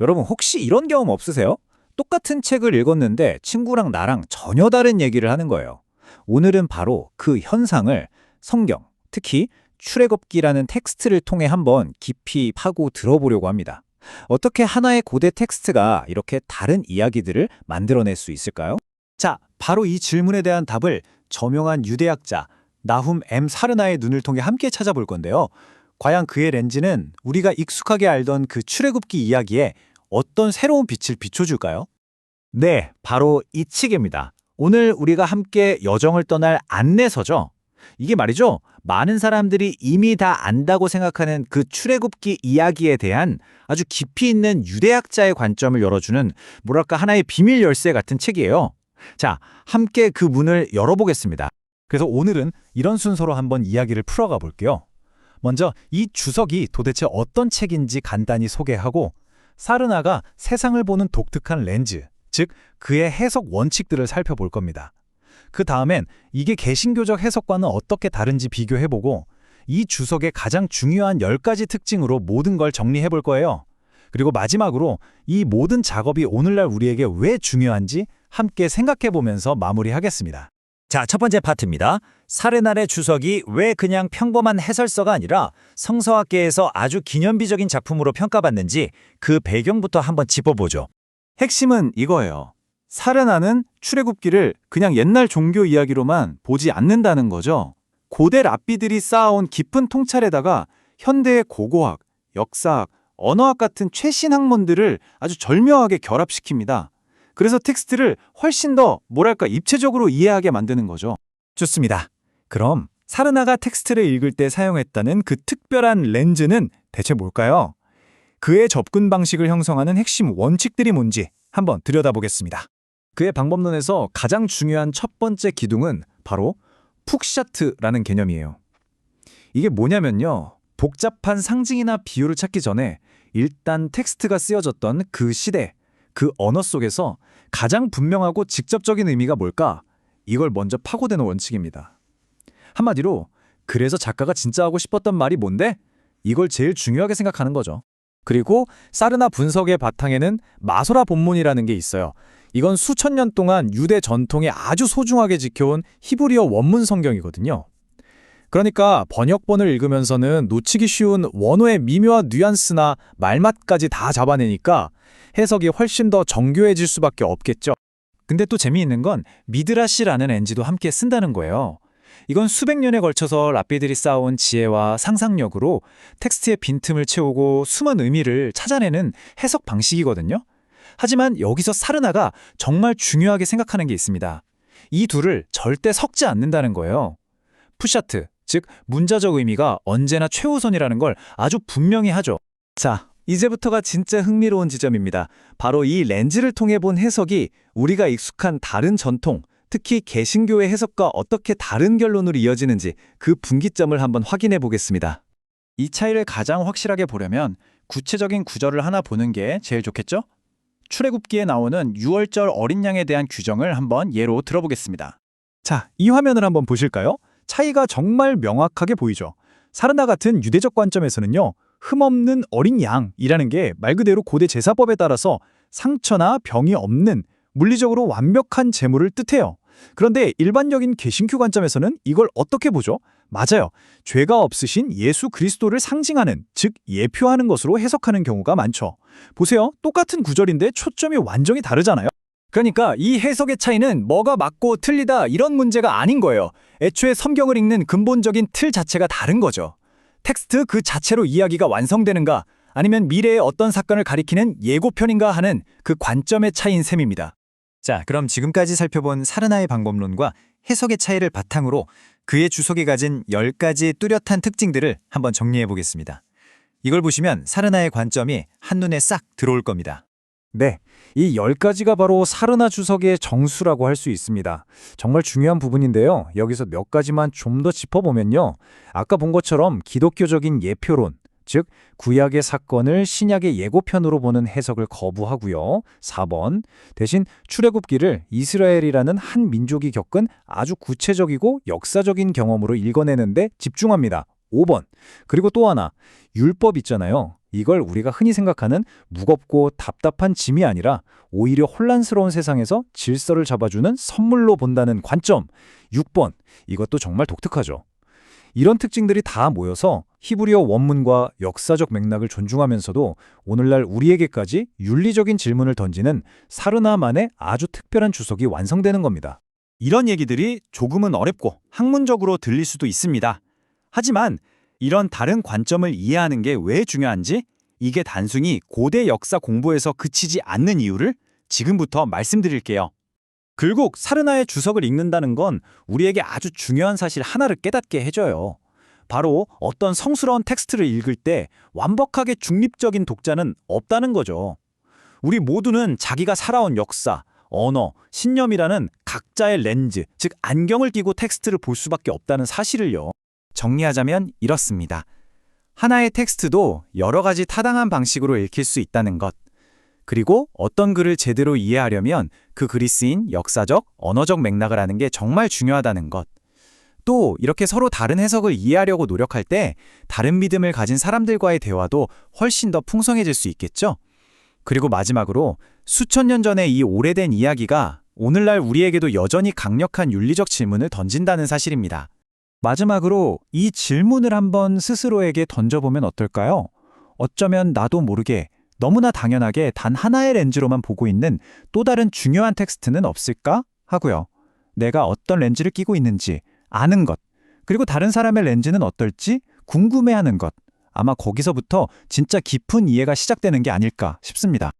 여러분 혹시 이런 경험 없으세요? 똑같은 책을 읽었는데 친구랑 나랑 전혀 다른 얘기를 하는 거예요. 오늘은 바로 그 현상을 성경, 특히 출애굽기라는 텍스트를 통해 한번 깊이 파고 들어보려고 합니다. 어떻게 하나의 고대 텍스트가 이렇게 다른 이야기들을 만들어낼 수 있을까요? 자, 바로 이 질문에 대한 답을 저명한 유대학자 나훔 M. 사르나의 눈을 통해 함께 찾아볼 건데요. 과연 그의 렌즈는 우리가 익숙하게 알던 그 출애굽기 이야기에 어떤 새로운 빛을 비춰줄까요? 네, 바로 이 책입니다. 오늘 우리가 함께 여정을 떠날 안내서죠. 이게 말이죠. 많은 사람들이 이미 다 안다고 생각하는 그 출애굽기 이야기에 대한 아주 깊이 있는 유대학자의 관점을 열어주는 뭐랄까 하나의 비밀 열쇠 같은 책이에요. 자, 함께 그 문을 열어보겠습니다. 그래서 오늘은 이런 순서로 한번 이야기를 풀어가 볼게요. 먼저 이 주석이 도대체 어떤 책인지 간단히 소개하고 사르나가 세상을 보는 독특한 렌즈, 즉 그의 해석 원칙들을 살펴볼 겁니다. 그 다음엔 이게 개신교적 해석과는 어떻게 다른지 비교해보고 이 주석의 가장 중요한 10가지 특징으로 모든 걸 정리해볼 거예요. 그리고 마지막으로 이 모든 작업이 오늘날 우리에게 왜 중요한지 함께 생각해보면서 마무리하겠습니다. 자, 첫 번째 파트입니다. 사르날의 주석이 왜 그냥 평범한 해설서가 아니라 성서학계에서 아주 기념비적인 작품으로 평가받는지 그 배경부터 한번 짚어보죠. 핵심은 이거예요. 사르나는 출애굽기를 그냥 옛날 종교 이야기로만 보지 않는다는 거죠. 고대 랍비들이 쌓아온 깊은 통찰에다가 현대의 고고학, 역사학, 언어학 같은 최신 학문들을 아주 절묘하게 결합시킵니다. 그래서 텍스트를 훨씬 더 뭐랄까 입체적으로 이해하게 만드는 거죠. 좋습니다. 그럼 사르나가 텍스트를 읽을 때 사용했다는 그 특별한 렌즈는 대체 뭘까요? 그의 접근 방식을 형성하는 핵심 원칙들이 뭔지 한번 들여다보겠습니다. 그의 방법론에서 가장 중요한 첫 번째 기둥은 바로 푹샤트라는 개념이에요. 이게 뭐냐면요. 복잡한 상징이나 비유를 찾기 전에 일단 텍스트가 쓰여졌던 그 시대, 그 언어 속에서 가장 분명하고 직접적인 의미가 뭘까? 이걸 먼저 파고드는 원칙입니다. 한마디로 그래서 작가가 진짜 하고 싶었던 말이 뭔데? 이걸 제일 중요하게 생각하는 거죠. 그리고 사르나 분석의 바탕에는 마소라 본문이라는 게 있어요. 이건 수천 년 동안 유대 전통에 아주 소중하게 지켜온 히브리어 원문 성경이거든요. 그러니까 번역본을 읽으면서는 놓치기 쉬운 원어의 미묘한 뉘앙스나 말맛까지 다 잡아내니까 해석이 훨씬 더 정교해질 수밖에 없겠죠. 근데 또 재미있는 건 미드라시라는 엔지도 함께 쓴다는 거예요. 이건 수백 년에 걸쳐서 랍비들이 쌓아온 지혜와 상상력으로 텍스트의 빈틈을 채우고 숨은 의미를 찾아내는 해석 방식이거든요. 하지만 여기서 사르나가 정말 중요하게 생각하는 게 있습니다. 이 둘을 절대 섞지 않는다는 거예요. 푸샤트, 즉 문자적 의미가 언제나 최우선이라는 걸 아주 분명히 하죠. 자, 이제부터가 진짜 흥미로운 지점입니다. 바로 이 렌즈를 통해 본 해석이 우리가 익숙한 다른 전통, 특히 개신교의 해석과 어떻게 다른 결론으로 이어지는지 그 분기점을 한번 확인해 보겠습니다. 이 차이를 가장 확실하게 보려면 구체적인 구절을 하나 보는 게 제일 좋겠죠? 출애굽기에 나오는 6월절 어린 양에 대한 규정을 한번 예로 들어보겠습니다. 자, 이 화면을 한번 보실까요? 차이가 정말 명확하게 보이죠. 사르나 같은 유대적 관점에서는요. 흠없는 어린 양이라는 게 말 그대로 고대 제사법에 따라서 상처나 병이 없는 물리적으로 완벽한 제물을 뜻해요. 그런데 일반적인 개신교 관점에서는 이걸 어떻게 보죠? 맞아요. 죄가 없으신 예수 그리스도를 상징하는, 즉 예표하는 것으로 해석하는 경우가 많죠. 보세요. 똑같은 구절인데 초점이 완전히 다르잖아요. 그러니까 이 해석의 차이는 뭐가 맞고 틀리다 이런 문제가 아닌 거예요. 애초에 성경을 읽는 근본적인 틀 자체가 다른 거죠. 텍스트 그 자체로 이야기가 완성되는가 아니면 미래의 어떤 사건을 가리키는 예고편인가 하는 그 관점의 차이인 셈입니다. 자, 그럼 지금까지 살펴본 사르나의 방법론과 해석의 차이를 바탕으로 그의 주석이 가진 10가지 뚜렷한 특징들을 한번 정리해 보겠습니다. 이걸 보시면 사르나의 관점이 한눈에 싹 들어올 겁니다. 네, 이 10가지가 바로 사르나 주석의 정수라고 할 수 있습니다. 정말 중요한 부분인데요. 여기서 몇 가지만 좀 더 짚어보면요. 아까 본 것처럼 기독교적인 예표론, 즉 구약의 사건을 신약의 예고편으로 보는 해석을 거부하고요. 4번 대신 출애굽기를 이스라엘이라는 한 민족이 겪은 아주 구체적이고 역사적인 경험으로 읽어내는데 집중합니다. 5번 그리고 또 하나 율법 있잖아요. 이걸 우리가 흔히 생각하는 무겁고 답답한 짐이 아니라 오히려 혼란스러운 세상에서 질서를 잡아주는 선물로 본다는 관점. 6번. 이것도 정말 독특하죠. 이런 특징들이 다 모여서 히브리어 원문과 역사적 맥락을 존중하면서도 오늘날 우리에게까지 윤리적인 질문을 던지는 사르나만의 아주 특별한 주석이 완성되는 겁니다. 이런 얘기들이 조금은 어렵고 학문적으로 들릴 수도 있습니다. 하지만 이런 다른 관점을 이해하는 게 왜 중요한지 이게 단순히 고대 역사 공부에서 그치지 않는 이유를 지금부터 말씀드릴게요. 결국 사르나의 주석을 읽는다는 건 우리에게 아주 중요한 사실 하나를 깨닫게 해줘요. 바로 어떤 성스러운 텍스트를 읽을 때 완벽하게 중립적인 독자는 없다는 거죠. 우리 모두는 자기가 살아온 역사, 언어, 신념이라는 각자의 렌즈, 즉 안경을 끼고 텍스트를 볼 수밖에 없다는 사실을요. 정리하자면 이렇습니다. 하나의 텍스트도 여러 가지 타당한 방식으로 읽힐 수 있다는 것. 그리고 어떤 글을 제대로 이해하려면 그 글이 쓰인 역사적, 언어적 맥락을 아는 게 정말 중요하다는 것. 또 이렇게 서로 다른 해석을 이해하려고 노력할 때 다른 믿음을 가진 사람들과의 대화도 훨씬 더 풍성해질 수 있겠죠? 그리고 마지막으로 수천 년 전의 이 오래된 이야기가 오늘날 우리에게도 여전히 강력한 윤리적 질문을 던진다는 사실입니다. 마지막으로 이 질문을 한번 스스로에게 던져보면 어떨까요? 어쩌면 나도 모르게 너무나 당연하게 단 하나의 렌즈로만 보고 있는 또 다른 중요한 텍스트는 없을까? 하고요. 내가 어떤 렌즈를 끼고 있는지 아는 것, 그리고 다른 사람의 렌즈는 어떨지 궁금해하는 것. 아마 거기서부터 진짜 깊은 이해가 시작되는 게 아닐까 싶습니다.